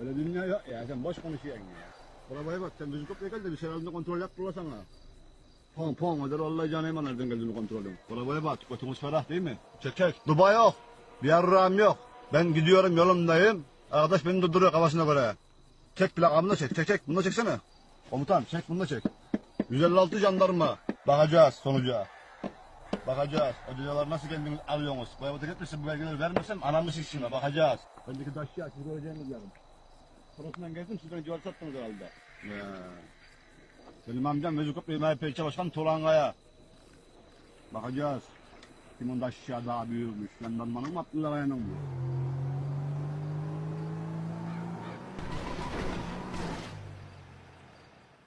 Öyle dünya yok ya sen boş konuşuyorsun ya. Arabaya bak sen bizi kopya gel de bir seferinde kontrol yaptırla sana. Pon pon öder Allah canı eman nereden geldiğini kontrolüm. Arabaya bak götümüz ferah değil mi? Çek çek. Duba yok. Bir yarrağım yok. Ben gidiyorum yolumdayım. Arkadaş beni durduruyor kafasına göre. Çek plakamını çek. Çek çek. Bunu çeksene. Komutan çek bunu çek. 156 jandarma. Bakacağız sonuca. Bakacağız. Ödüyorlar nasıl kendiniz alıyorsunuz? Evde gitmesin bu belgeleri vermesem anamı siksinler. Bakacağız. Bendeki taşı siz göreceğiniz yarın. Sorosundan geldim siz beni civarı sattınız herhalde. Ya. Benim amcam Vezukop Bey MHP Başkan Tolanga'ya. Bakacağız. Kimin taşı daha büyükmüş. Jandarmanın mı Abdullah Aya'nın mı?